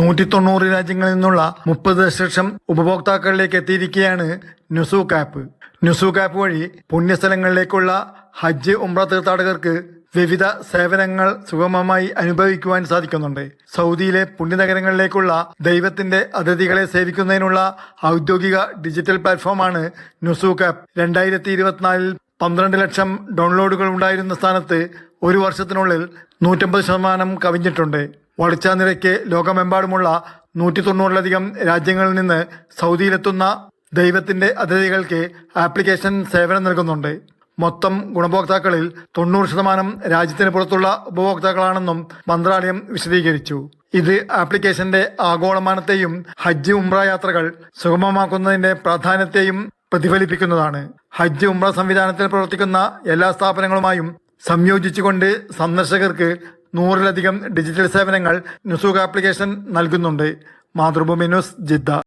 നൂറ്റി തൊണ്ണൂറ് രാജ്യങ്ങളിൽ നിന്നുള്ള മുപ്പത് ദശലക്ഷം ഉപഭോക്താക്കളിലേക്ക് എത്തിയിരിക്കുകയാണ് നുസൂക്ക് ആപ്പ് നുസൂക്ക് ആപ്പ് വഴി പുണ്യസ്ഥലങ്ങളിലേക്കുള്ള ഹജ്ജ് ഉംറ തീർത്ഥാടകർക്ക് വിവിധ സേവനങ്ങൾ സുഗമമായി അനുഭവിക്കുവാൻ സാധിക്കുന്നുണ്ട്. സൗദിയിലെ പുണ്യനഗരങ്ങളിലേക്കുള്ള ദൈവത്തിന്റെ അതിഥികളെ സേവിക്കുന്നതിനുള്ള ഔദ്യോഗിക ഡിജിറ്റൽ പ്ലാറ്റ്ഫോമാണ് നുസൂക്ക് ആപ്പ് രണ്ടായിരത്തി ഇരുപത്തിനാലിൽ പന്ത്രണ്ട് ലക്ഷം ഡൗൺലോഡുകൾ ഉണ്ടായിരുന്ന സ്ഥാനത്ത് ഒരു വർഷത്തിനുള്ളിൽ നൂറ്റമ്പത് ശതമാനം കവിഞ്ഞിട്ടുണ്ട്. വളർച്ചാ നിരക്ക് ലോകമെമ്പാടുമുള്ള നൂറ്റി തൊണ്ണൂറിലധികം രാജ്യങ്ങളിൽ നിന്ന് സൗദിയിലെത്തുന്ന ദൈവത്തിന്റെ അതിഥികൾക്ക് ആപ്ലിക്കേഷൻ സേവനം നൽകുന്നുണ്ട്. മൊത്തം ഗുണഭോക്താക്കളിൽ തൊണ്ണൂറ് ശതമാനം രാജ്യത്തിന് പുറത്തുള്ള ഉപഭോക്താക്കളാണെന്നും മന്ത്രാലയം വിശദീകരിച്ചു. ഇത് ആപ്ലിക്കേഷന്റെ ആഗോളമാനത്തെയും ഹജ്ജ് ഉംറ യാത്രകൾ സുഗമമാക്കുന്നതിന്റെ പ്രാധാന്യത്തെയും പ്രതിഫലിപ്പിക്കുന്നതാണ്. ഹജ്ജ് ഉംറ സംവിധാനത്തിൽ പ്രവർത്തിക്കുന്ന എല്ലാ സ്ഥാപനങ്ങളുമായും സംയോജിച്ചുകൊണ്ട് സന്ദർശകർക്ക് നൂറിലധികം ഡിജിറ്റൽ സേവനങ്ങൾ നുസൂഖ് ആപ്ലിക്കേഷൻ നൽകുന്നുണ്ട്. Mathrubhumi news Jeddah.